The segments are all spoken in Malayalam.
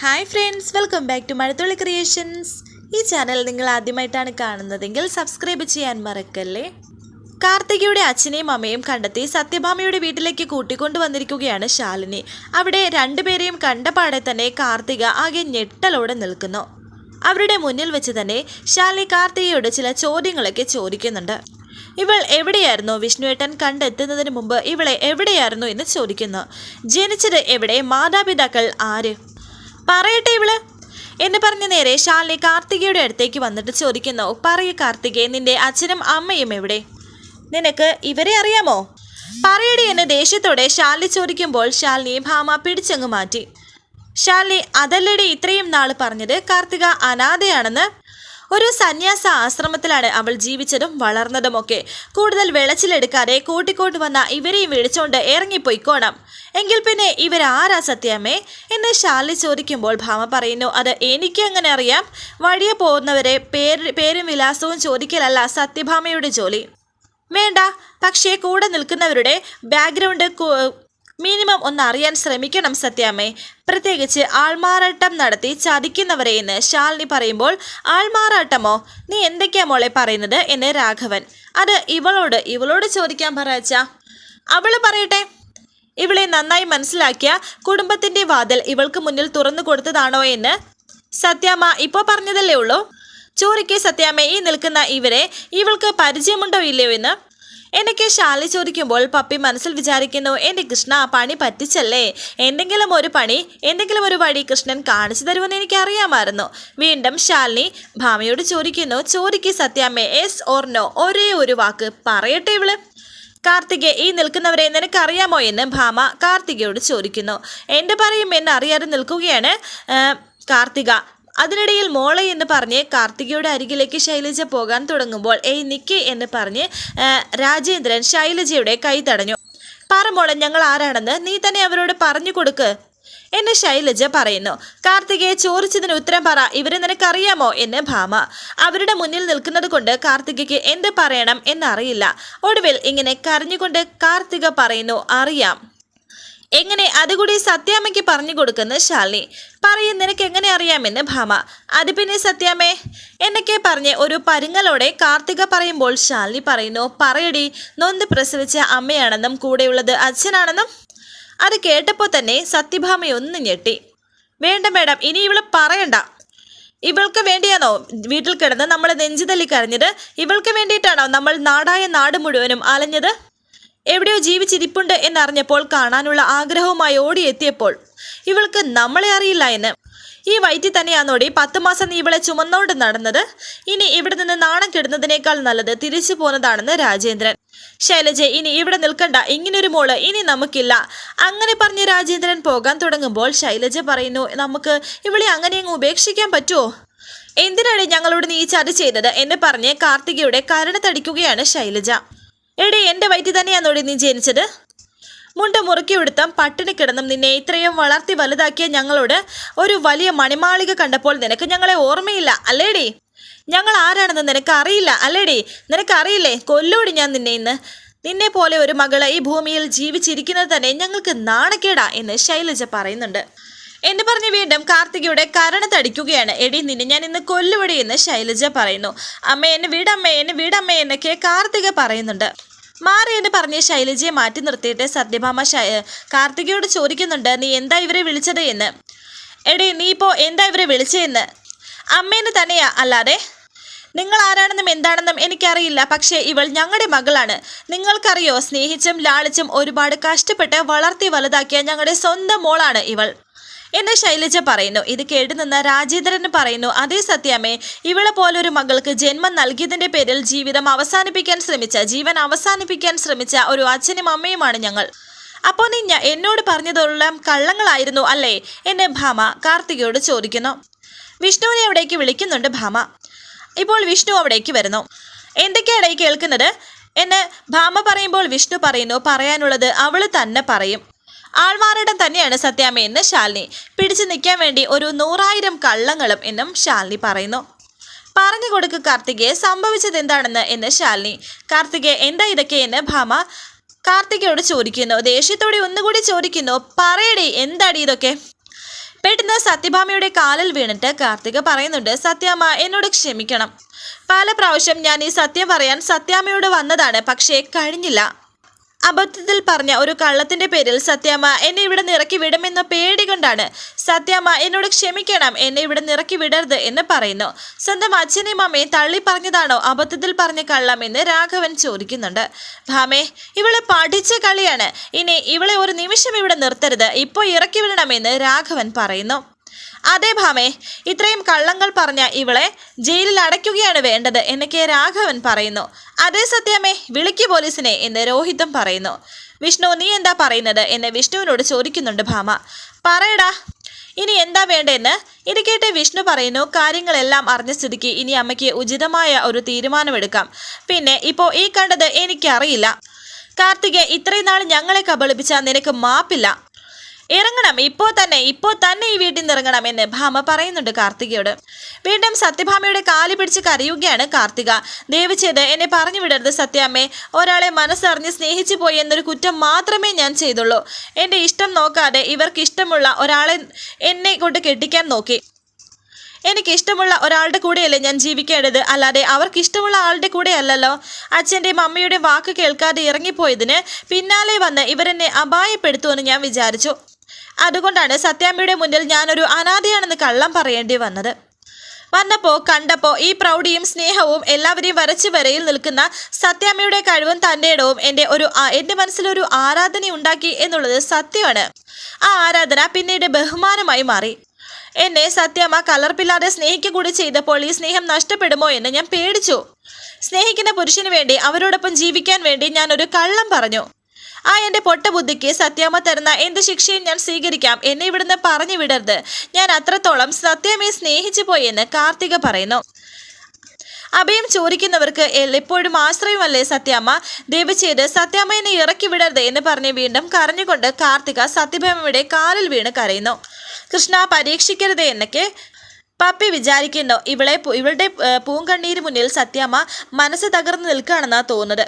Hi friends welcome back to Mazhathulli creations ഈ ചാനൽ നിങ്ങൾ ആദ്യമായിട്ടാണ് കാണുന്നതെങ്കിൽ സബ്സ്ക്രൈബ് ചെയ്യാൻ മറക്കല്ലേ? കാർത്തികയുടെ അച്ഛനെയും അമ്മയും കണ്ടെത്തി സത്യഭാമയുടെ വീട്ടിലേക്ക് കൂട്ടിക്കൊണ്ടു വന്നിരിക്കുകയാണ് ശാലിനി. അവിടെ രണ്ടുപേരെയും കണ്ടപാടെ തന്നെ കാർത്തിക ആകെ ഞെട്ടലോടെ നിൽക്കുന്നു. അവരുടെ മുന്നിൽ വെച്ച് തന്നെ ശാലിനി കാർത്തികയോട് ചില ചോദ്യങ്ങളൊക്കെ ചോദിക്കുന്നുണ്ട്. ഇവൾ എവിടെയായിരുന്നു? വിഷ്ണുവേട്ടൻ കണ്ടെത്തുന്നതിന് മുമ്പ് ഇവളെ എവിടെയായിരുന്നു എന്ന് ചോദിക്കുന്നു. ജനിച്ചത് എവിടെ? മാതാപിതാക്കൾ ആര്? പറയട്ടെ ഇവൾ. എന്ന് പറഞ്ഞ നേരെ ശാലിനി കാർത്തികയുടെ അടുത്തേക്ക് വന്നിട്ട് ചോദിക്കുന്നു പറയ കാർത്തികെ നിന്റെ അച്ഛനും അമ്മയും എവിടെ? നിനക്ക് ഇവരെ അറിയാമോ? പറയടി എന്ന് ദേഷ്യത്തോടെ ശാലി ചോദിക്കുമ്പോൾ ശാലിനി ഭാമ പിടിച്ചങ്ങ് മാറ്റി. ശാലി അതല്ലടി ഇത്രയും നാൾ പറഞ്ഞത് കാർത്തിക അനാഥയാണെന്ന്? ഒരു സന്യാസ ആശ്രമത്തിലാണ് അവൾ ജീവിച്ചതും വളർന്നതുമൊക്കെ. കൂടുതൽ വെളച്ചിലെടുക്കാതെ കൂട്ടിക്കൊണ്ട് വന്ന ഇവരെയും വിളിച്ചുകൊണ്ട് ഇറങ്ങിപ്പോയിക്കോണം എങ്കിൽ പിന്നെ ഇവരാരാ സത്യാമ്മേ? എന്ന് ഷാലി ചോദിക്കുമ്പോൾ ഭാമ പറയുന്നു അത് എനിക്ക് അങ്ങനെ അറിയാം? വഴിയെ പോകുന്നവരെ പേര് പേരും വിലാസവും ചോദിക്കലല്ല സത്യഭാമയുടെ ജോലി. വേണ്ട പക്ഷേ കൂടെ നിൽക്കുന്നവരുടെ ബാക്ക്ഗ്രൗണ്ട് മിനിമം ഒന്ന് അറിയാൻ ശ്രമിക്കണം സത്യാമ്മേ. പ്രത്യേകിച്ച് ആൾമാറാട്ടം നടത്തി ചതിക്കുന്നവരെ എന്ന് ശാലിനി പറയുമ്പോൾ ആൾമാറാട്ടമോ? നീ എന്തൊക്കെയാ മോളെ പറയുന്നത്? എന്ന് രാഘവൻ. അത് ഇവളോട് ഇവളോട് ചോദിക്കാൻ പറയച്ച അവൾ പറയട്ടെ. ഇവളെ നന്നായി മനസ്സിലാക്കിയ കുടുംബത്തിന്റെ വാതിൽ ഇവൾക്ക് മുന്നിൽ തുറന്നു കൊടുത്തതാണോ എന്ന്? സത്യാമ്മ ഇപ്പോൾ പറഞ്ഞതല്ലേ ഉള്ളൂ? ചോറിക്ക് സത്യാമ്മ ഈ നിൽക്കുന്ന ഇവരെ ഇവൾക്ക് പരിചയമുണ്ടോ ഇല്ലയോ എന്ന്? എനിക്ക് ശാലി ചോദിക്കുമ്പോൾ പപ്പി മനസ്സിൽ വിചാരിക്കുന്നു എന്റെ കൃഷ്ണ ആ പണി പറ്റിച്ചല്ലേ? എന്തെങ്കിലും ഒരു പണി എന്തെങ്കിലും ഒരു വഴി കൃഷ്ണൻ കാണിച്ചു തരുമെന്ന് എനിക്കറിയാമായിരുന്നു. വീണ്ടും ശാലിനി ഭാമയോട് ചോദിക്കുന്നു ചോദിക്ക് സത്യാമ്മേ എസ് ഓർ നോ ഒരേ ഒരു വാക്ക് പറയട്ടെ ഇവൾ. കാർത്തികെ ഈ നിൽക്കുന്നവരെ നിനക്കറിയാമോ എന്ന് ഭാമ കാർത്തികയോട് ചോദിക്കുന്നു. എന്റെ പറയും? എന്ന് അറിയാതെ നിൽക്കുകയാണ്. കാർത്തിക അതിനിടയിൽ മോളെ എന്ന് പറഞ്ഞ് കാർത്തികയുടെ അരികിലേക്ക് ശൈലജ പോകാൻ തുടങ്ങുമ്പോൾ ഏയ് നിക്ക് എന്ന് പറഞ്ഞ് രാജേന്ദ്രൻ ശൈലജയുടെ കൈ തടഞ്ഞു. പറ മോളെ ഞങ്ങൾ ആരാണെന്ന്? നീ തന്നെ അവരോട് പറഞ്ഞു കൊടുക്ക് എന്ന് ശൈലജ പറയുന്നു. കാർത്തികയെ ചോദിച്ചതിന് ഉത്തരം പറ ഇവരെ നിനക്കറിയാമോ? എന്ന് ഭാമ. അവരുടെ മുന്നിൽ നിൽക്കുന്നത് കൊണ്ട് കാർത്തികയ്ക്ക് എന്ത് പറയണം എന്നറിയില്ല. ഒടുവിൽ ഇങ്ങനെ കരഞ്ഞുകൊണ്ട് കാർത്തിക പറയുന്നു അറിയാം. എങ്ങനെ അതുകൂടി സത്യാമ്മയ്ക്ക് പറഞ്ഞു കൊടുക്കുന്ന ശാലിനി? പറയും നിനക്ക് എങ്ങനെ അറിയാമെന്ന് ഭാമ. അത് പിന്നെ സത്യാമ്മേ എന്നൊക്കെ പറഞ്ഞ് ഒരു പരുങ്ങലോടെ കാർത്തിക പറയുമ്പോൾ ശാലിനി പറയുന്നു പറയടി നൊന്ത് പ്രസവിച്ച അമ്മയാണെന്നും കൂടെയുള്ളത് അച്ഛനാണെന്നും? അത് കേട്ടപ്പോൾ തന്നെ സത്യഭാമയൊന്ന് ഞെട്ടി. വേണ്ട മേഡം ഇനി ഇവൾ പറയണ്ട. ഇവൾക്ക് വേണ്ടിയാണോ വീട്ടിൽ കിടന്ന് നമ്മൾ നെഞ്ചുതല്ലി കരഞ്ഞത്? ഇവൾക്ക് വേണ്ടിയിട്ടാണോ നമ്മൾ നാടായ നാട് മുഴുവനും അലഞ്ഞത്? എവിടെയോ ജീവിച്ചിരിപ്പുണ്ട് എന്നറിഞ്ഞപ്പോൾ കാണാനുള്ള ആഗ്രഹവുമായി ഓടിയെത്തിയപ്പോൾ ഇവൾക്ക് നമ്മളെ അറിയില്ല എന്ന്. ഈ വയറ്റിൽ തന്നെയാണോടി പത്ത് മാസം നീ ഇവളെ ചുമന്നോണ്ട് നടന്നത്. ഇനി ഇവിടെ നിന്ന് നാണം കെടുന്നതിനേക്കാൾ നല്ലത് തിരിച്ചു പോന്നതാണെന്ന് രാജേന്ദ്രൻ. ശൈലജ ഇനി ഇവിടെ നിൽക്കണ്ട. ഇങ്ങനൊരു മോൾ ഇനി നമുക്കില്ല. അങ്ങനെ പറഞ്ഞ് രാജേന്ദ്രൻ പോകാൻ തുടങ്ങുമ്പോൾ ശൈലജ പറയുന്നു നമുക്ക് ഇവളെ അങ്ങനെ അങ്ങ് ഉപേക്ഷിക്കാൻ പറ്റുമോ എന്തിനാണ് ഞങ്ങളോട് നീ ചത് ചെയ്തത്? എന്ന് പറഞ്ഞ് കാർത്തികയുടെ കരണത്തടിക്കുകയാണ് ശൈലജ. എടി എന്റെ വയറ്റിൽ തന്നെയാണോടി നീ ജനിച്ചത്? മുണ്ട് മുറുക്കി എടുത്തും പട്ടിണി കിടന്നും നിന്നെ ഇത്രയും വളർത്തി വലുതാക്കിയ ഞങ്ങളോട് ഒരു വലിയ മണിമാളിക കണ്ടപ്പോൾ നിനക്ക് ഞങ്ങളെ ഓർമ്മയില്ല അല്ലേടി? ഞങ്ങൾ ആരാണെന്ന് നിനക്ക് അറിയില്ല അല്ലേടി? നിനക്ക് അറിയില്ലേ കൊല്ലൂടി ഞാൻ നിന്നെ ഇന്ന്. നിന്നെ പോലെ ഒരു മകളെ ഈ ഭൂമിയിൽ ജീവിച്ചിരിക്കുന്നത് തന്നെ ഞങ്ങൾക്ക് നാണക്കേടാ എന്ന് ശൈലജ പറയുന്നുണ്ട്. എന്ന് പറഞ്ഞ് വീണ്ടും കാർത്തികയുടെ കരണ തടിക്കുകയാണ്. എടി നിന്നെ ഞാൻ ഇന്ന് കൊല്ലുവിടി എന്ന് ശൈലജ പറയുന്നു. അമ്മയെന്നെ എന്നെ വീടമ്മേ എന്നെ വീടമ്മേ എന്നൊക്കെ കാർത്തിക പറയുന്നുണ്ട്. മാറി എന്ന് പറഞ്ഞ് ശൈലജയെ മാറ്റി നിർത്തിയിട്ട് സത്യഭാമ കാർത്തികയോട് ചോദിക്കുന്നുണ്ട് നീ എന്താ ഇവരെ വിളിച്ചത് എന്ന്? എടി നീ ഇപ്പോ എന്താ ഇവരെ വിളിച്ചതെന്ന് അമ്മേനെ തന്നെയാ അല്ലാതെ? നിങ്ങൾ ആരാണെന്നും എന്താണെന്നും എനിക്കറിയില്ല. പക്ഷേ ഇവൾ ഞങ്ങളുടെ മകളാണ്. നിങ്ങൾക്കറിയോ സ്നേഹിച്ചും ലാളിച്ചും ഒരുപാട് കഷ്ടപ്പെട്ട് വളർത്തി വലുതാക്കിയ ഞങ്ങളുടെ സ്വന്തം മോളാണ് ഇവൾ. എന്ന് ശൈലജ പറയുന്നു. ഇത് കേട്ടുനിന്ന് രാജേന്ദ്രൻ പറയുന്നു അതേ സത്യമേ ഇവളെ പോലൊരു മകൾക്ക് ജന്മം നൽകിയതിന്റെ പേരിൽ ജീവിതം അവസാനിപ്പിക്കാൻ ശ്രമിച്ച ജീവൻ അവസാനിപ്പിക്കാൻ ശ്രമിച്ച ഒരു അച്ഛനും അമ്മയുമാണ് ഞങ്ങൾ. അപ്പോൾ നീ എന്നോട് പറഞ്ഞതെല്ലാം കള്ളങ്ങളായിരുന്നു അല്ലേ? എന്നെ ഭാമ കാർത്തികയോട് ചോദിക്കുന്നു. വിഷ്ണുവിനെ അവിടേക്ക് വിളിക്കുന്നുണ്ട് ഭാമ. ഇപ്പോൾ വിഷ്ണു അവിടേക്ക് വരുന്നു. എന്തൊക്കെയാണ് കേൾക്കുന്നത്? എന്ന് ഭാമ പറയുമ്പോൾ വിഷ്ണു പറയുന്നു പറയാനുള്ളത് അവൾ തന്നെ പറയും. ആൾമാറിടം തന്നെയാണ് സത്യാമ്മ ശാലിനി. പിടിച്ചു നിൽക്കാൻ വേണ്ടി ഒരു നൂറായിരം കള്ളങ്ങളും എന്നും ശാലിനി പറയുന്നു. പറഞ്ഞു കൊടുക്ക് കാർത്തികയെ സംഭവിച്ചത് എന്താണെന്ന് എന്ന് ശാലിനി. കാർത്തികെ എന്താ ഇതൊക്കെ എന്ന് ഭാമ കാർത്തികയോട് ചോദിക്കുന്നു. ദേഷ്യത്തോടെ ഒന്നുകൂടി ചോദിക്കുന്നു പറയടി എന്താടി ഇതൊക്കെ? പെട്ടെന്ന് സത്യഭാമയുടെ കാലിൽ വീണിട്ട് കാർത്തിക പറയുന്നുണ്ട് സത്യാമ്മ എന്നോട് ക്ഷമിക്കണം. പല പ്രാവശ്യം ഞാൻ ഈ സത്യം പറയാൻ സത്യാമ്മയോട് വന്നതാണ് പക്ഷേ കഴിഞ്ഞില്ല. അബദ്ധത്തിൽ പറഞ്ഞ ഒരു കള്ളത്തിന്റെ പേരിൽ സത്യാമ്മ എന്നെ ഇവിടെ നിറക്കി വിടുമെന്ന പേടി കൊണ്ടാണ് സത്യാമ്മ എന്നോട് ക്ഷമിക്കണം എന്നെ ഇവിടെ നിറക്കി വിടരുത് എന്ന് പറയുന്നു. സ്വന്തം അച്ഛനെയും അമ്മയും തള്ളി പറഞ്ഞതാണോ അബദ്ധത്തിൽ പറഞ്ഞ കള്ളം എന്ന് രാഘവൻ ചോദിക്കുന്നുണ്ട്. ഭാമേ ഇവളെ പഠിച്ച കളിയാണ്. ഇനി ഇവളെ ഒരു നിമിഷം ഇവിടെ നിർത്തരുത്. ഇപ്പോൾ ഇറക്കി വിടണമെന്ന് രാഘവൻ പറയുന്നു. അതെ ഭാമേ ഇത്രയും കള്ളങ്ങൾ പറഞ്ഞ ഇവളെ ജയിലിൽ അടയ്ക്കുകയാണ് വേണ്ടത് എന്ന് കെ രാഘവൻ പറയുന്നു. അതേ സത്യമേ വിളിക്ക് പോലീസിനെ എന്ന് രോഹിതും പറയുന്നു. വിഷ്ണു നീ എന്താ പറയുന്നത് എന്ന് വിഷ്ണുവിനോട് ചോദിക്കുന്നുണ്ട് ഭാമ. പറയടാ ഇനി എന്താ വേണ്ടതെന്ന് ഇത് കേട്ട് വിഷ്ണു പറയുന്നു കാര്യങ്ങളെല്ലാം അറിഞ്ഞ സ്ഥിതിക്ക് ഇനി അമ്മയ്ക്ക് ഉചിതമായ ഒരു തീരുമാനമെടുക്കാം. പിന്നെ ഇപ്പോൾ ഈ കണ്ടത് എനിക്കറിയില്ല. കാർത്തികെ ഇത്രയും നാൾ ഞങ്ങളെ കബളിപ്പിച്ച നിനക്ക് മാപ്പില്ല. ഇറങ്ങണം. ഇപ്പോൾ തന്നെ ഇപ്പോൾ തന്നെ ഈ വീട്ടിൽ നിന്ന് ഇറങ്ങണം എന്ന് ഭാമ പറയുന്നുണ്ട് കാർത്തികയോട്. വീണ്ടും സത്യഭാമയുടെ കാലി പിടിച്ച് കരയുകയാണ് കാർത്തിക. ദയവ് ചെയ്ത് എന്നെ പറഞ്ഞു വിടരുത് സത്യാമ്മേ. ഒരാളെ മനസ്സറിഞ്ഞ് സ്നേഹിച്ചു പോയി എന്നൊരു കുറ്റം മാത്രമേ ഞാൻ ചെയ്തുള്ളൂ. എന്റെ ഇഷ്ടം നോക്കാതെ ഇവർക്ക് ഇഷ്ടമുള്ള ഒരാളെ എന്നെ കൊണ്ട് കെട്ടിക്കാൻ നോക്കി. എനിക്ക് ഇഷ്ടമുള്ള ഒരാളുടെ കൂടെയല്ലേ ഞാൻ ജീവിക്കേണ്ടത്? അല്ലാതെ അവർക്ക് ഇഷ്ടമുള്ള ആളുടെ കൂടെ അല്ലല്ലോ. അച്ഛന്റെയും അമ്മയുടെയും വാക്ക് കേൾക്കാതെ ഇറങ്ങിപ്പോയതിന് പിന്നാലെ വന്ന് ഇവരെന്നെ അപായപ്പെടുത്തുമെന്ന് ഞാൻ വിചാരിച്ചു. അതുകൊണ്ടാണ് സത്യാമ്മയുടെ മുന്നിൽ ഞാനൊരു അനാഥയാണെന്ന് കള്ളം പറയേണ്ടി വന്നത്. വന്നപ്പോ കണ്ടപ്പോ ഈ പ്രൗഢിയും സ്നേഹവും എല്ലാവരെയും വരച്ചു വരയിൽ നിൽക്കുന്ന സത്യാമ്മയുടെ കഴിവും തന്റെ ഇടവും എന്റെ ഒരു എന്റെ മനസ്സിലൊരു ആരാധന ഉണ്ടാക്കി എന്നുള്ളത് സത്യമാണ്. ആ ആരാധന പിന്നീട് ബഹുമാനമായി മാറി. എന്നെ സത്യമ്മ കലർപ്പില്ലാതെ സ്നേഹിക്കുക കൂടി ചെയ്തപ്പോൾ ഈ സ്നേഹം നഷ്ടപ്പെടുമോ എന്ന് ഞാൻ പേടിച്ചു. സ്നേഹിക്കുന്ന പുരുഷന് വേണ്ടി അവരോടൊപ്പം ജീവിക്കാൻ വേണ്ടി ഞാൻ ഒരു കള്ളം പറഞ്ഞു. ആ പൊട്ട ബുദ്ധിക്ക് സത്യാമ്മ തരുന്ന എന്ത് ശിക്ഷയും ഞാൻ സ്വീകരിക്കാം. എന്നെ ഇവിടുന്ന് പറഞ്ഞു വിടരുത്. ഞാൻ അത്രത്തോളം സത്യമേ സ്നേഹിച്ചു പോയി എന്ന് കാർത്തിക പറയുന്നു. അഭയം ചോദിക്കുന്നവർക്ക് എപ്പോഴും ആശ്രയമല്ലേ സത്യാമ്മ? ദയവ് ചെയ്ത് സത്യാമ്മയെ ഇറക്കി വിടരുത് എന്ന് പറഞ്ഞ് വീണ്ടും കരഞ്ഞുകൊണ്ട് കാർത്തിക സത്യഭാമയുടെ കാലിൽ വീണ് കരയുന്നു. കൃഷ്ണ പരീക്ഷിക്കരുത് എന്നൊക്കെ പപ്പി വിചാരിക്കുന്നു ഇവളെ ഇവളുടെ പൂങ്കണ്ണീര് മുന്നിൽ സത്യാമ്മ മനസ്സ് തകർന്നു നിൽക്കുകയാണെന്നാ തോന്നുന്നത്.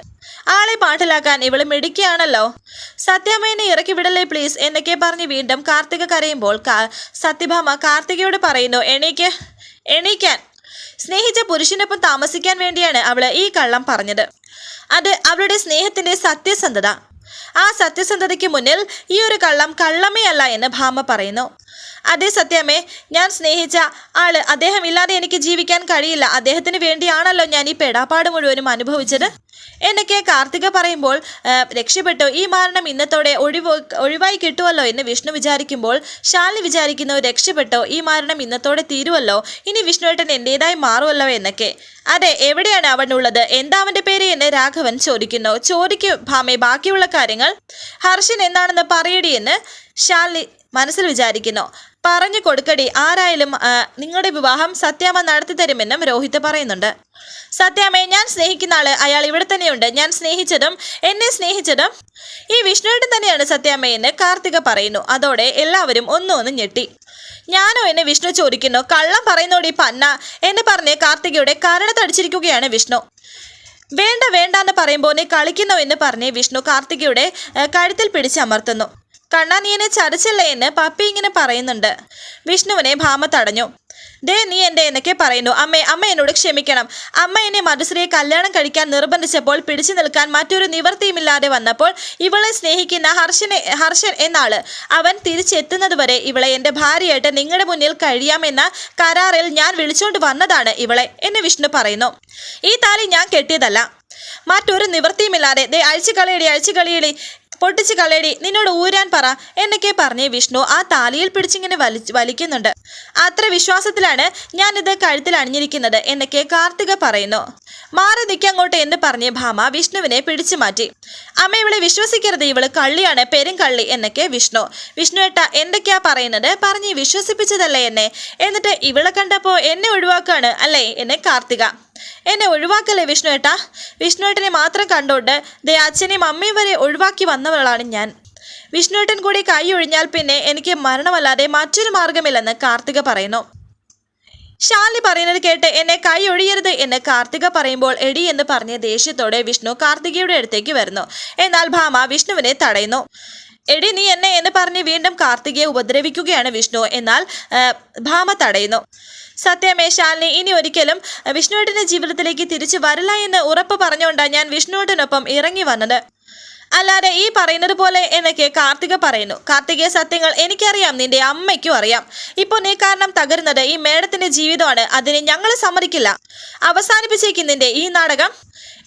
ആളെ പാട്ടിലാക്കാൻ ഇവൾ മിടിക്കുകയാണല്ലോ സത്യാമ്മേനെ ഇറക്കി വിടല്ലേ പ്ലീസ് എന്നൊക്കെ പറഞ്ഞ് വീണ്ടും കാർത്തിക കരയുമ്പോൾ സത്യഭാമ കാർത്തികയോട് പറയുന്നു എണീക്ക് എണീക്കാൻ. സ്നേഹിച്ച പുരുഷനൊപ്പം താമസിക്കാൻ വേണ്ടിയാണ് അവൾ ഈ കള്ളം പറഞ്ഞത്. അത് അവളുടെ സ്നേഹത്തിന്റെ സത്യസന്ധത. ആ സത്യസന്ധതയ്ക്ക് മുന്നിൽ ഈ ഒരു കള്ളം കള്ളമേ അല്ല എന്ന് ഭാമ പറയുന്നു. അതേ സത്യമേ ഞാൻ സ്നേഹിച്ച ആൾ അദ്ദേഹം ഇല്ലാതെ എനിക്ക് ജീവിക്കാൻ കഴിയില്ല. അദ്ദേഹത്തിന് വേണ്ടിയാണല്ലോ ഞാൻ ഈ പെടാപ്പാട് മുഴുവനും അനുഭവിച്ചത്. എന്നൊക്കെ കാർത്തിക പറയുമ്പോൾ രക്ഷപ്പെട്ടു. ഈ മരണം ഇന്നത്തോടെ ഒഴിവ് ഒഴിവായി കിട്ടുമല്ലോ എന്ന് വിഷ്ണു വിചാരിക്കുമ്പോൾ ശാലിനി വിചാരിക്കുന്നു രക്ഷപ്പെട്ടോ. ഈ മരണം ഇന്നത്തോടെ തീരുമല്ലോ ഇനി വിഷ്ണുവേട്ടൻ എന്റെതായി മാറുമല്ലോ എന്നൊക്കെ. അതെ എവിടെയാണ് അവൻ ഉള്ളത്? എന്താ അവന്റെ പേര് എന്ന് രാഘവൻ ചോദിക്കുന്നു. ചോദിക്കും ഭാമേ ബാക്കിയുള്ള കാര്യങ്ങൾ. ഹർഷൻ എന്താണെന്ന് പറയടി എന്ന് ശാലിനി മനസ്സിൽ വിചാരിക്കുന്നു. പറഞ്ഞു കൊടുക്കടി ആരായാലും നിങ്ങളുടെ വിവാഹം സത്യാമ്മ നടത്തി തരുമെന്നും രോഹിത് പറയുന്നുണ്ട്. സത്യാമ്മയെ ഞാൻ സ്നേഹിക്കുന്ന ആൾ അയാൾ ഇവിടെ തന്നെയുണ്ട്. ഞാൻ സ്നേഹിച്ചതും എന്നെ സ്നേഹിച്ചതും ഈ വിഷ്ണുവേട്ടൻ തന്നെയാണ് സത്യാമ്മയെന്ന് കാർത്തിക പറയുന്നു. അതോടെ എല്ലാവരും ഒന്നും ഒന്ന് ഞെട്ടി. ഞാനോ എന്നെ വിഷ്ണു ചോദിക്കുന്നു കള്ളം പറയുന്നോടി പന്ന എന്ന് പറഞ്ഞ് കാർത്തികയുടെ കരണത്തടിച്ചിരിക്കുകയാണ് വിഷ്ണു. വേണ്ട വേണ്ട എന്ന് പറയുമ്പോൾ കളിക്കുന്നോ എന്ന് പറഞ്ഞ് വിഷ്ണു കാർത്തികയുടെ കഴുത്തിൽ പിടിച്ചമർത്തുന്നു കണ്ണാ നീ എന്നെ ചതിച്ചല്ലേ എന്ന് പപ്പി ഇങ്ങനെ പറയുന്നുണ്ട്. വിഷ്ണുവിനെ ഭാമ തടഞ്ഞു. ദേ നീ എന്റെ എന്നൊക്കെ പറയുന്നു. അമ്മേ അമ്മ എന്നോട് ക്ഷമിക്കണം. അമ്മ എന്നെ മധുശ്രീയെ കല്യാണം കഴിക്കാൻ നിർബന്ധിച്ചപ്പോൾ പിടിച്ചു നിൽക്കാൻ മറ്റൊരു നിവർത്തിയുമില്ലാതെ വന്നപ്പോൾ ഇവളെ സ്നേഹിക്കുന്ന ഹർഷനെ ഹർഷൻ എന്നാൾ. അവൻ തിരിച്ചെത്തുന്നതുവരെ ഇവളെ എന്റെ ഭാര്യയായിട്ട് നിങ്ങളുടെ മുന്നിൽ കഴിയാമെന്ന കരാറിൽ ഞാൻ വിളിച്ചുകൊണ്ട് വന്നതാണ് ഇവളെ എന്ന് വിഷ്ണു പറയുന്നു. ഈ താലി ഞാൻ കെട്ടിയതല്ല. മറ്റൊരു നിവൃത്തിയുമില്ലാതെ ദേ അഴിച്ചു കളിയടി അഴിച്ചു കളയടി പൊട്ടിച്ച് കളയടി നിന്നോട് ഊരാൻ പറ എന്നൊക്കെ പറഞ്ഞ് വിഷ്ണു ആ താലിയിൽ പിടിച്ചിങ്ങനെ വലി വലിക്കുന്നുണ്ട്. അത്ര വിശ്വാസത്തിലാണ് ഞാനിത് കഴുത്തിൽ അണിഞ്ഞിരിക്കുന്നത് എന്നൊക്കെ കാർത്തിക പറയുന്നു. മാറി നിൽക്കങ്ങോട്ട് എന്ന് പറഞ്ഞ് ഭാമ വിഷ്ണുവിനെ പിടിച്ചു മാറ്റി. അമ്മ ഇവളെ വിശ്വസിക്കരുത് ഇവൾ കള്ളിയാണ് പെരും കള്ളി എന്നൊക്കെ വിഷ്ണു. വിഷ്ണുവേട്ട എന്തൊക്കെയാ പറയുന്നത്? പറഞ്ഞ് വിശ്വസിപ്പിച്ചതല്ലേ എന്നെ? എന്നിട്ട് ഇവളെ കണ്ടപ്പോ എന്നെ ഒഴിവാക്കാണ് അല്ലേ? എന്നെ കാർത്തിക. എന്നെ ഒഴിവാക്കല്ലേ വിഷ്ണുവേട്ടാ വിഷ്ണുവേട്ടനെ മാത്രം കണ്ടോണ്ട് ദേ അച്ഛനെയും അമ്മയും വരെ ഒഴിവാക്കി വന്നവളാണ് ഞാൻ. വിഷ്ണുവേട്ടൻ കൂടി കൈ ഒഴിഞ്ഞാൽ പിന്നെ എനിക്ക് മരണമല്ലാതെ മറ്റൊരു മാർഗമില്ലെന്ന് കാർത്തിക പറയുന്നു. ശാലി പറയുന്നത് കേട്ട് എന്നെ കൈ ഒഴിയരുത് എന്ന് കാർത്തിക പറയുമ്പോൾ എടി എന്ന് പറഞ്ഞ ദേഷ്യത്തോടെ വിഷ്ണു കാർത്തികയുടെ അടുത്തേക്ക് വരുന്നു. എന്നാൽ ഭാമ വിഷ്ണുവിനെ തടയുന്നു. എടി നീ എന്നെ എന്ന് പറഞ്ഞ് വീണ്ടും കാർത്തികയെ ഉപദ്രവിക്കുകയാണ് വിഷ്ണു. എന്നാൽ ഭാമ തടയുന്നു. സത്യമേ ശാലിനി ഇനി ഒരിക്കലും വിഷ്ണുവേട്ടന്റെ ജീവിതത്തിലേക്ക് തിരിച്ചു വരില്ല എന്ന് ഉറപ്പ് പറഞ്ഞുകൊണ്ടാണ് ഞാൻ വിഷ്ണുവേട്ടനൊപ്പം ഇറങ്ങി വന്നത്. അല്ലാതെ ഈ പറയുന്നത് പോലെ എന്നൊക്കെ കാർത്തിക പറയുന്നു. കാർത്തികയെ സത്യങ്ങൾ എനിക്കറിയാം നിന്റെ അമ്മയ്ക്കും അറിയാം. ഇപ്പോൾ നീ കാരണം തകരുന്നത് ഈ മേഡത്തിന്റെ ജീവിതമാണ് അതിനെ ഞങ്ങൾ സമ്മതിക്കില്ല. അവസാനിപ്പിച്ചേക്കും നിന്റെ ഈ നാടകം.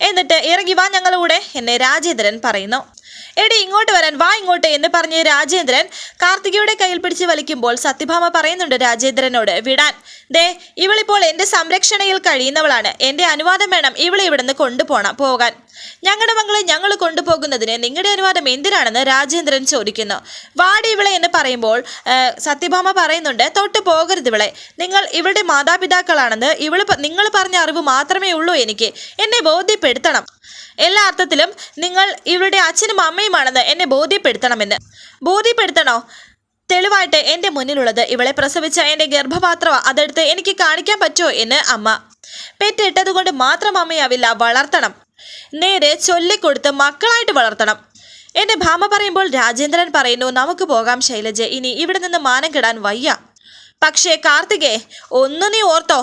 എന്നിട്ട് ഇറങ്ങി വാ ഞങ്ങളുടെ എന്നെ രാജേന്ദ്രൻ പറയുന്നു. എടി ഇങ്ങോട്ട് വരാൻ വാ ഇങ്ങോട്ട് എന്ന് പറഞ്ഞ് രാജേന്ദ്രൻ കാർത്തികയുടെ കയ്യിൽ പിടിച്ച് വലിക്കുമ്പോൾ സത്യഭാമ പറയുന്നുണ്ട് രാജേന്ദ്രനോട് വിടാൻ. ദേ ഇവളിപ്പോൾ എന്റെ സംരക്ഷണയിൽ കഴിയുന്നവളാണ്. എന്റെ അനുവാദം വേണം. ഇവളെ ഇവിടുന്ന് കൊണ്ടുപോണം പോകാൻ. ഞങ്ങളുടെ മകളെ ഞങ്ങൾ കൊണ്ടുപോകുന്നതിന് നിങ്ങളുടെ അനുവാദം എന്തിനാണെന്ന് രാജേന്ദ്രൻ ചോദിക്കുന്നു. വാടി ഇവളെ എന്ന് പറയുമ്പോൾ സത്യഭാമ പറയുന്നുണ്ട് തൊട്ട് പോകരുത് ഇവളെ. നിങ്ങൾ ഇവളുടെ മാതാപിതാക്കളാണെന്ന് ഇവൾ നിങ്ങൾ പറഞ്ഞ അറിവ് മാത്രമേ ഉള്ളൂ എനിക്ക്. എന്നെ ബോധ്യപ്പെടുത്തണം. എല്ലാ അർത്ഥത്തിലും നിങ്ങൾ ഇവളുടെ അച്ഛനും അമ്മയുമാണെന്ന് എന്നെ ബോധ്യപ്പെടുത്തണമെന്ന്. ബോധ്യപ്പെടുത്തണോ? തെളിവായിട്ട് എന്റെ മുന്നിലുള്ളത് ഇവളെ പ്രസവിച്ച എന്റെ ഗർഭപാത്രമോ. അതെടുത്ത് എനിക്ക് കാണിക്കാൻ പറ്റുമോ? എന്ന് അമ്മ. പെറ്റിട്ടത് കൊണ്ട് മാത്രം അമ്മയാവില്ല വളർത്തണം. നേരെ ചൊല്ലിക്കൊടുത്ത് മക്കളായിട്ട് വളർത്തണം. എന്റെ ഭാമ പറയുമ്പോൾ രാജേന്ദ്രൻ പറയുന്നു നമുക്ക് പോകാം ശൈലജ ഇനി ഇവിടെ നിന്ന് മാനം കെടാൻ വയ്യ. പക്ഷേ കാർത്തികേ ഒന്ന് നീ ഓർത്തോ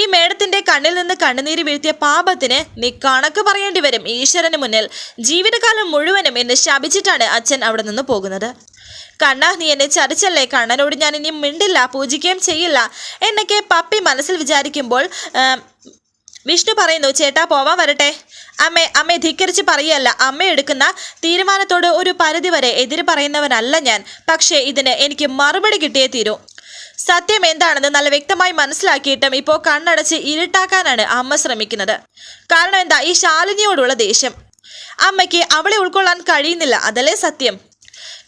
ഈ മേടത്തിന്റെ കണ്ണിൽ നിന്ന് കണ്ണുനീര് വീഴ്ത്തിയ പാപത്തിന് നീ കണക്ക് പറയേണ്ടി വരും ഈശ്വരന് മുന്നിൽ. ജീവിതകാലം മുഴുവനും എന്നെ ശപിച്ചിട്ടാണ് അച്ഛൻ അവിടെ നിന്ന് പോകുന്നത്. കണ്ണ നീ എന്നെ ചതിച്ചല്ലേ? കണ്ണനോട് ഞാൻ ഇനി മിണ്ടില്ല പൂജിക്കുകയും ചെയ്യില്ല. എന്നൊക്കെ പപ്പി മനസ്സിൽ വിചാരിക്കുമ്പോൾ വിഷ്ണു പറയുന്നു ചേട്ടാ പോവാൻ വരട്ടെ. അമ്മേ അമ്മേ ധിക്കരിച്ച് പറയല്ല അമ്മ എടുക്കുന്ന തീരുമാനത്തോട് ഒരു പരിധി വരെ എതിര് പറയുന്നവനല്ല ഞാൻ. പക്ഷേ ഇതിന് എനിക്ക് മറുപടി കിട്ടിയേ തീരൂ. സത്യം എന്താണെന്ന് നല്ല വ്യക്തമായി മനസ്സിലാക്കിയിട്ടും ഇപ്പോൾ കണ്ണടച്ച് ഇരുട്ടാക്കാനാണ് അമ്മ ശ്രമിക്കുന്നത്. കാരണം എന്താ? ഈ ശാലിനിയോടുള്ള ദേഷ്യം. അമ്മയ്ക്ക് അവളെ ഉൾക്കൊള്ളാൻ കഴിയുന്നില്ല. അതല്ലേ സത്യം?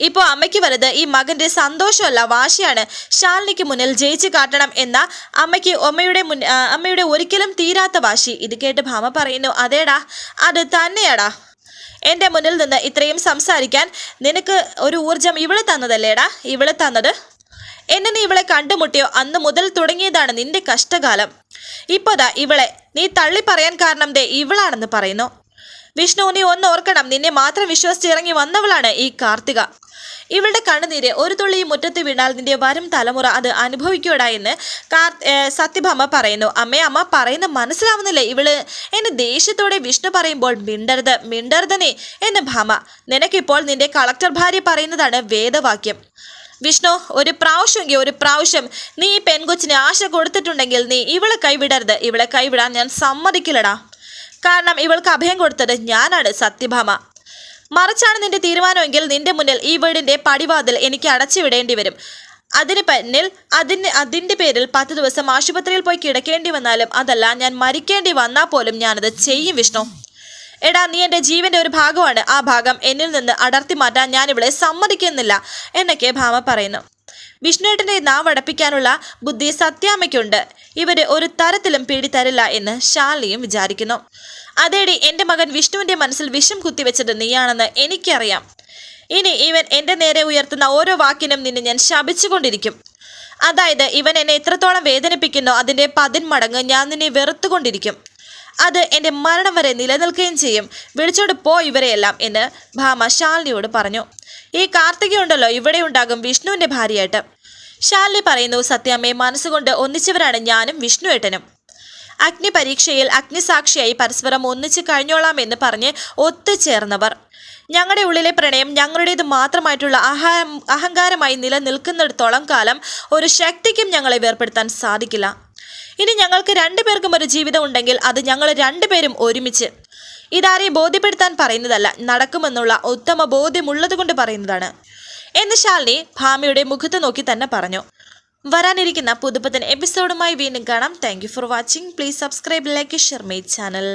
ഇപ്പോൾ അമ്മയ്ക്ക് വലുത് ഈ മകന്റെ സന്തോഷമല്ല വാശിയാണ്. ശാലിനിക്ക് മുന്നിൽ ജയിച്ചു കാട്ടണം എന്ന അമ്മയ്ക്ക് അമ്മയുടെ മുൻ അമ്മയുടെ ഒരിക്കലും തീരാത്ത വാശി. ഇത് കേട്ട് ഭാമ പറയുന്നു അതേടാ അത് തന്നെയാടാ. എന്റെ മുന്നിൽ നിന്ന് ഇത്രയും സംസാരിക്കാൻ നിനക്ക് ഒരു ഊർജം ഇവിടെ തന്നതല്ലേടാ? ഇവിടെ തന്നത്? എന്നെ നീ ഇവളെ കണ്ടുമുട്ടിയോ? അന്ന് മുതൽ തുടങ്ങിയതാണ് നിന്റെ കഷ്ടകാലം. ഇപ്പോതാ ഇവളെ. നീ തള്ളി പറയാൻ കാരണം ദേ ഇവളാണെന്ന് പറയുന്നു. വിഷ്ണു നീ ഒന്ന് ഓർക്കണം. നിന്നെ മാത്രം വിശ്വസിച്ചിറങ്ങി വന്നവളാണ് ഈ കാർത്തിക. ഇവളുടെ കണ്ണുനീര് ഒരു തുള്ളി മുറ്റത്ത് വീണാൽ നിന്റെ വരും തലമുറ അത് അനുഭവിക്കൂടാ എന്ന് സത്യഭാമ പറയുന്നു. അമ്മേ അമ്മ പറയുന്ന മനസ്സിലാവുന്നില്ലേ? ഇവൾ എന്നെ ദേഷ്യത്തോടെ വിഷ്ണു പറയുമ്പോൾ മിണ്ടരുത് മിണ്ടരുതനെ എന്ന് ഭാമ. നിനക്കിപ്പോൾ നിന്റെ കളക്ടർ ഭാര്യ പറയുന്നതാണ് വേദവാക്യം. വിഷ്ണു ഒരു പ്രാവശ്യമെങ്കിൽ ഒരു പ്രാവശ്യം നീ ഈ പെൺകൊച്ചിന് ആശ കൊടുത്തിട്ടുണ്ടെങ്കിൽ നീ ഇവളെ കൈവിടരുത്. ഇവളെ കൈവിടാൻ ഞാൻ സമ്മതിക്കില്ലടാ. കാരണം ഇവൾക്ക് അഭയം കൊടുത്തത് ഞാനാണ് സത്യഭാമ. മറിച്ചാണ് നിന്റെ തീരുമാനമെങ്കിൽ നിന്റെ മുന്നിൽ ഈ വീടിന്റെ പടിവാതിൽ എനിക്ക് അടച്ചു വിടേണ്ടി വരും. അതിന് പിന്നിൽ അതിന് അതിന്റെ പേരിൽ പത്ത് ദിവസം ആശുപത്രിയിൽ പോയി കിടക്കേണ്ടി വന്നാലും അതല്ല ഞാൻ മരിക്കേണ്ടി വന്നാൽ പോലും ഞാനത് ചെയ്യും വിഷ്ണു. എടാ നീ എന്റെ ജീവന്റെ ഒരു ഭാഗമാണ്. ആ ഭാഗം എന്നിൽ നിന്ന് അടർത്തി മാറ്റാൻ ഞാനിവിടെ സമ്മതിക്കുന്നില്ല എന്നൊക്കെ ഭാമ പറയുന്നു. വിഷ്ണുവേട്ടന്റെ നാവടപ്പിക്കാനുള്ള ബുദ്ധി സത്യാമ്മയ്ക്കുണ്ട്. ഇവർ ഒരു തരത്തിലും പേടിത്തരില്ല എന്ന് ശാലിയും വിചാരിക്കുന്നു. അതേടി എന്റെ മകൻ വിഷ്ണുവിന്റെ മനസ്സിൽ വിഷം കുത്തിവെച്ചത് നീയാണെന്ന് എനിക്കറിയാം. ഇനി ഇവൻ എന്റെ നേരെ ഉയർത്തുന്ന ഓരോ വാക്കിനും നിന്നെ ഞാൻ ശപിച്ചുകൊണ്ടിരിക്കും. അതായത് ഇവൻ എന്നെ എത്രത്തോളം വേദനിപ്പിക്കുന്നോ അതിന്റെ പതിന്മടങ്ങ് ഞാൻ നിന്നെ വെറുത്തുകൊണ്ടിരിക്കും. അത് എന്റെ മരണം വരെ നിലനിൽക്കുകയും ചെയ്യും. വിളിച്ചോട് പോ ഇവരെയെല്ലാം എന്ന് ഭാമ ശാലിനിയോട് പറഞ്ഞു. ഈ കാർത്തികയുണ്ടല്ലോ ഇവിടെ ഉണ്ടാകും വിഷ്ണുവിന്റെ ഭാര്യയായിട്ട് ശാലിനി പറയുന്നു സത്യാമ്മയെ മനസ്സുകൊണ്ട് ഒന്നിച്ചവരാണ് ഞാനും വിഷ്ണുവേട്ടനും. അഗ്നി പരീക്ഷയിൽ അഗ്നിസാക്ഷിയായി പരസ്പരം ഒന്നിച്ച് കഴിഞ്ഞോളാം എന്ന് പറഞ്ഞ് ഒത്തുചേർന്നവർ. ഞങ്ങളുടെ ഉള്ളിലെ പ്രണയം ഞങ്ങളുടേത് മാത്രമായിട്ടുള്ള അഹ അഹങ്കാരമായി നിലനിൽക്കുന്നിടത്തോളം കാലം ഒരു ശക്തിക്കും ഞങ്ങളെ വേർപ്പെടുത്താൻ സാധിക്കില്ല. ഇനി ഞങ്ങൾക്ക് രണ്ടുപേർക്കും ഒരു ജീവിതം ഉണ്ടെങ്കിൽ അത് ഞങ്ങൾ രണ്ടുപേരും ഒരുമിച്ച് ഇതാരെയും ബോധ്യപ്പെടുത്താൻ പറയുന്നതല്ല നടക്കുമെന്നുള്ള ഉത്തമ ബോധ്യമുള്ളത് കൊണ്ട് പറയുന്നതാണ്. എന്ന് ശാലിനി ഭാമിയുടെ മുഖത്ത് നോക്കി തന്നെ പറഞ്ഞു. വരാനിരിക്കുന്ന പുതുപ്പത്തൻ എപ്പിസോഡുമായി വീണ്ടും കാണാം. Thank for watching please subscribe like share my channel